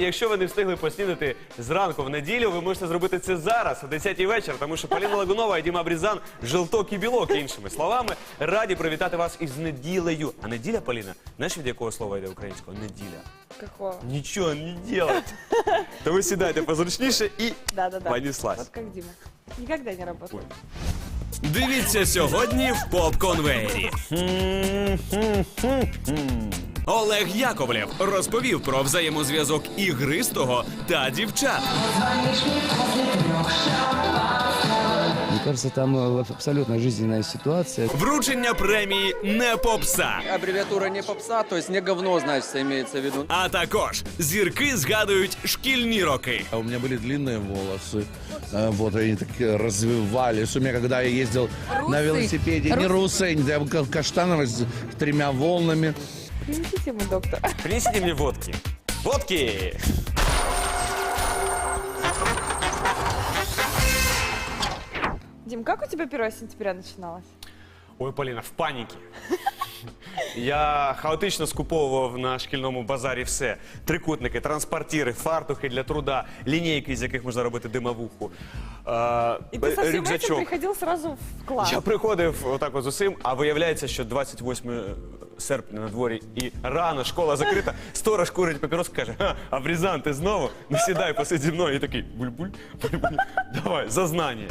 Якщо ви не встигли поснідати зранку в неділю, ви можете зробити це зараз, о 10 вечора, тому що Поліна Лагунова і Діма Брізан жовток і білок, іншими словами, раді привітати вас із неділею. А неділя, Поліна, знаєш від якого слова йде українського? Неділя. Какого? Нічого не делать. То ви сідайте позручніше і Да-да-да. понеслась. Вот как Дима. Никогда не работал. Дивіться сьогодні в поп-конвеєрі. Олег Яковлев розповів про взаємозв'язок ігристого та дівчат. Мне кажется, там э, абсолютно жизненная ситуация. Вручення премії не попса. Аббревиатура не попса, то есть не говно, значит, имеется в виду. А також зірки згадують шкільні роки. А У меня были длинные волосы, э, вот они так э, развивались. У меня, когда я ездил на велосипеде, не русый, да, ка- каштановый с тремя волнами. Принесите ему доктора. Принесите мне водки. Водки! Дим, как у тебя 1 сентября начиналось? Ой, Поліна, в паніки. Я хаотично скуповував на шкільному базарі все: трикутники, транспортіри, фартухи для труда, лінійки, з яких можна робити димовуху, е, И ты со всем этим рюкзачок. приходил сразу в класс. Я приходив отак от з усім, а виявляється, що 28 серпня на дворі і рано школа закрита. Сторож курить папірос, каже: Ха, а Брізан, ти знову? Ну сідай, посидь зі мною. І такий буль-буль, буль-буль. Давай, зазнання.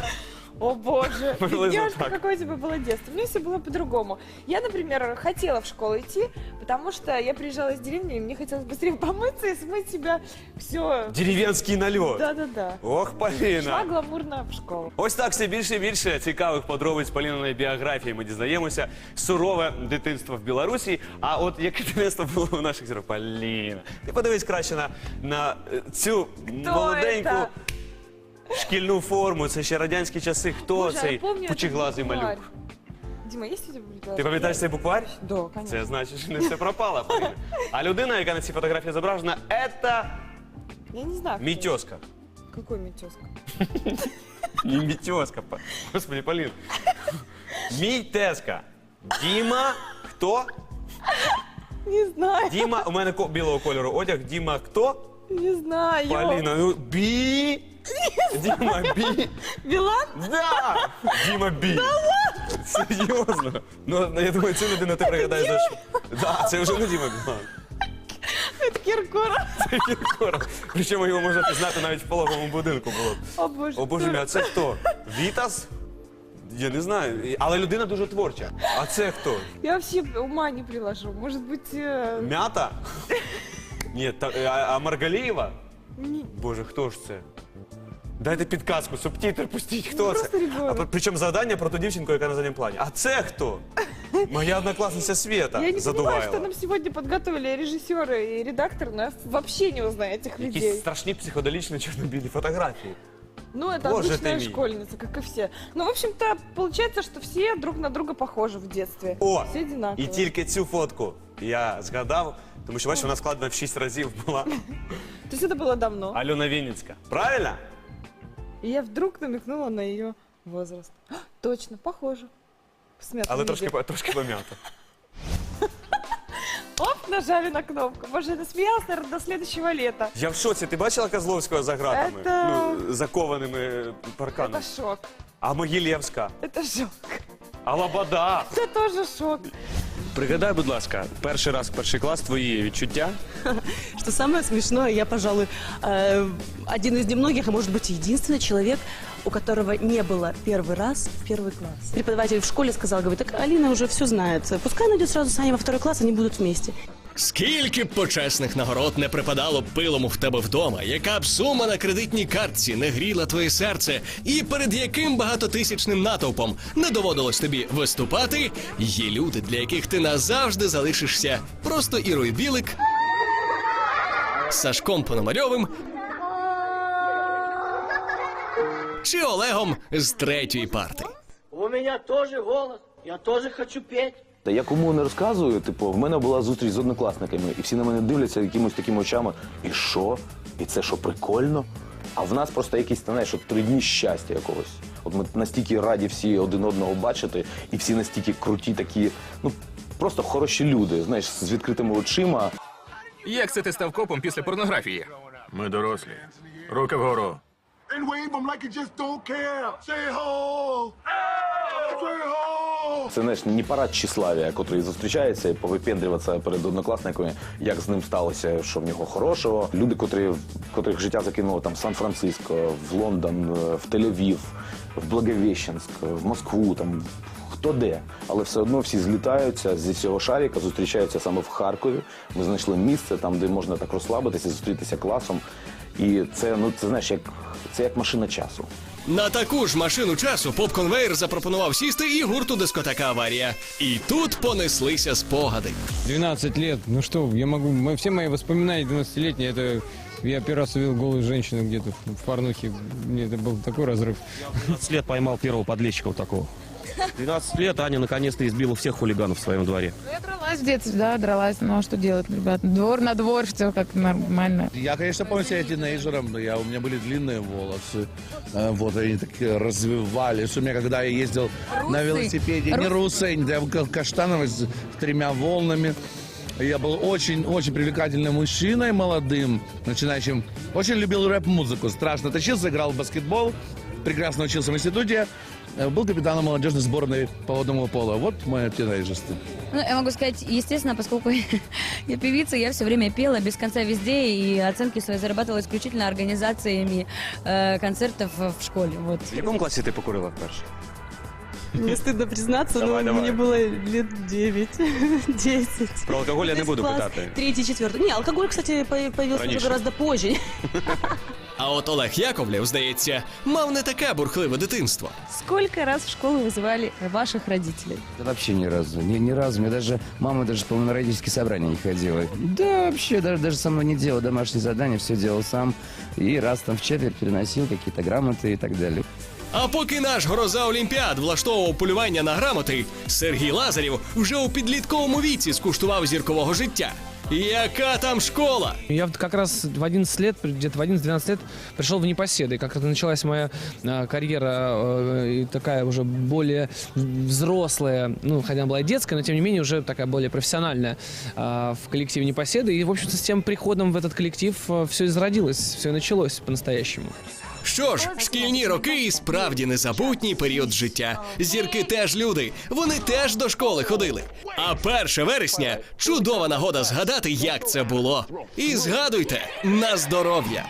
О боже, Приблизно девушка, так. какое у тебя было детство. У меня все было по-другому. Я, например, хотела в школу идти, потому что я приезжала из деревни, и мне хотелось быстрее помыться и смыть себя все. Дерев'янський нальот. Да-да-да. Ох, Шла Поліна. гламурно в школу. Ось так все більше і більше цікавих подробиць Поліниної біографії. Ми дізнаємося. Сурове дитинство в Білорусі. А от яке дитинство було у наших зірок? Поліна. Ти подивись краще на, на е, цю молоденьку это? Шкільну форму. Це ще радянські часи. Хто Боже, цей я помню этот пучеглазий букварь. малюк? Дима, есть у тебя букварь? Ти пам'ятаєш цей букварь? Да, конечно. Це значить, що не все пропало. Поліна. А людина, яка на цій фотографії зображена, це Я не знаю. кто мій это. Какой метеска? Не мій тезка. Господи, Полін. Мій тезка. Діма, хто? Не знаю, Діма, у мене ко- білого кольору одяг. Діма, хто? не знаю. Поліна, ну бі. Діма, бі. Билан? Да! Діма бі. Серйозно. Ну, я думаю, цю людину ти пригадаєш. за що. Да, це вже не Діма Білан. Это Киркоров. Це Кіркоров. Причому його можна пізнати навіть в пологовому будинку було. О боже. О боже мій, а це хто? Вітас? Я не знаю. Але людина дуже творча. А це хто? Я вообще ума не приложу. Может быть, э, Мята? Ні, та, а, а Маргалієва? не- Боже, хто ж це? Дайте підказку, субтитр пустіть, хто Ну, це? просто ребенок. А при- причому завдання про ту дівчинку, яка на задньому плані. А це хто? Моя однокласниця Света я не понимаю, что задувайла. нам сегодня подготовили режиссеры и редактор, но я вообще не узнаю этих Якісь людей. страшні психоделічні чорно-білі фотографії. Ну, это Боже ты обычная мой. школьница, как и все. Ну, в общем-то, получается, что все друг на друга похожи в детстве. О! Все одинаковые. І тільки цю фотку я згадав, тому що бачиш, вона складена в 6 разів була. То есть это было давно. Альона Вінницька. Правильно? И я вдруг намекнула на ее возраст. А, Точно, похоже. В смятом Але виде. трошки, по- трошки пом'ято. Оп, нажали на кнопку. Боже, я насмеялась, наверное, до следующего лета. Я в шоці. Ти бачила Козловського за гратами? Это- Ну, закованими парканами. Это шок. А Могилєвська? Это шок. А Лобода? Это тоже шок. Пригадай, будь ласка, перший раз перший клас твої відчуття. Что самое смешное, я, пожалуй, э, один из немногих, а может быть, единственный человек, у которого не было первый раз в первый класс. Преподаватель в школе сказал, говорит, так Алина уже все знает, пускай найдет сразу Саня во второй класс, они будут вместе. Скільки б почесних нагород не припадало б пилому в тебе вдома, яка б сума на кредитній картці не гріла твоє серце, і перед яким багатотисячним натовпом не доводилось тобі виступати, є люди, для яких ти назавжди залишишся просто Ірою Білик, Сашком Пономарьовим чи Олегом з третьої парти. У меня тоже голос, я тоже хочу петь. Та я кому не розказую, типу, в мене була зустріч з однокласниками, і всі на мене дивляться якимось такими очами. І що? І це що, прикольно? А в нас просто якісь, знаєш, от три дні щастя якогось. От ми настільки раді всі один одного бачити, і всі настільки круті, такі, ну просто хороші люди, знаєш, з відкритими очима. Як це ти став копом після порнографії? Ми дорослі. Руки вгору. and wave them like you just don't care. Say ho! Say ho! Це знаєш, не парад тщеславія, котрий зустрічається і повипендрюватися перед однокласниками, як з ним сталося, що в нього хорошого. Люди, котрі, котрих життя закинуло там в Сан-Франциско, в Лондон, е, в Тель-Авів, в Благовещенськ, в Москву, там хто де. Але все одно всі злітаються зі всього шаріка, зустрічаються саме в Харкові. Ми знайшли місце там, де можна так розслабитися, зустрітися класом. І це, ну, це знаєш, як це як машина часу. На таку ж машину часу поп-конвейер запропонував сісти і гурту дискотека Аварія. І тут понеслися спогади. 12 лет, ну что, я могу, мо- все мои воспоминания 12-летние, это я первый раз увидел голую женщину где-то в, в порнухе, мне это был такой разрыв. 12 лет поймал первого подлещика вот такого. 12 лет Аня наконец-то избила всех хулиганов в своем дворе. Я дралась в детстве, да, дралась. Ну а что делать, ребят? Двор на двор, все как нормально. Я, конечно, помню себя тинейджером, но я, у меня были длинные волосы, э, вот, они так развивались. У меня, когда я ездил на велосипеде, не русый, да, ка- каштановый с тремя волнами. Я был очень-очень привлекательным мужчиной, молодым, начинающим. Очень любил рэп-музыку, страшно тащился, играл в баскетбол, прекрасно учился в институте, был капитаном молодежной сборной по водному пола. Вот мое тинейджерство. Ну, я могу сказать, естественно, поскольку я певица, я все время пела без конца везде, и оценки свои зарабатывала исключительно организациями э, концертов в школе. Вот. В якому класі ти покурила вперше? Мне стыдно признаться, Давай, но давай. мне было лет 9, 10. Про алкоголь я не буду питати. Третий, четвертый. Не, алкоголь, кстати, по- появился Раньше. уже гораздо позже. А от Олег Яковлев, здається, мав не таке бурхливе дитинство. Сколько раз в школу вызывали ваших родителей? Да вообще ни разу. Ни, ни разу. Мне даже мама даже, по-моему, на родительские собрания не ходила. Да, вообще, даже, даже со мной не делал домашние задания, все делал сам. И раз там в четверть переносил какие-то грамоты и так далее. А поки наш гроза Олімпіад влаштовував полювання на грамоти, Сергій Лазарів вже у підлітковому віці скуштував зіркового життя. Яка там школа? Я вот как раз в 11 лет, где-то в 11-12 лет пришел в непоседы. И Как это началась моя э, карьера э, и такая уже более взрослая, ну, хотя она была и детская, но тем не менее уже такая более профессиональная э, в коллективе непоседы. И, в общем-то, с тем приходом в этот коллектив все и зародилось, все и началось по-настоящему. Що ж, шкільні роки і справді незабутній період життя. Зірки теж люди, вони теж до школи ходили. А 1 вересня чудова нагода згадати, як це було. І згадуйте на здоров'я.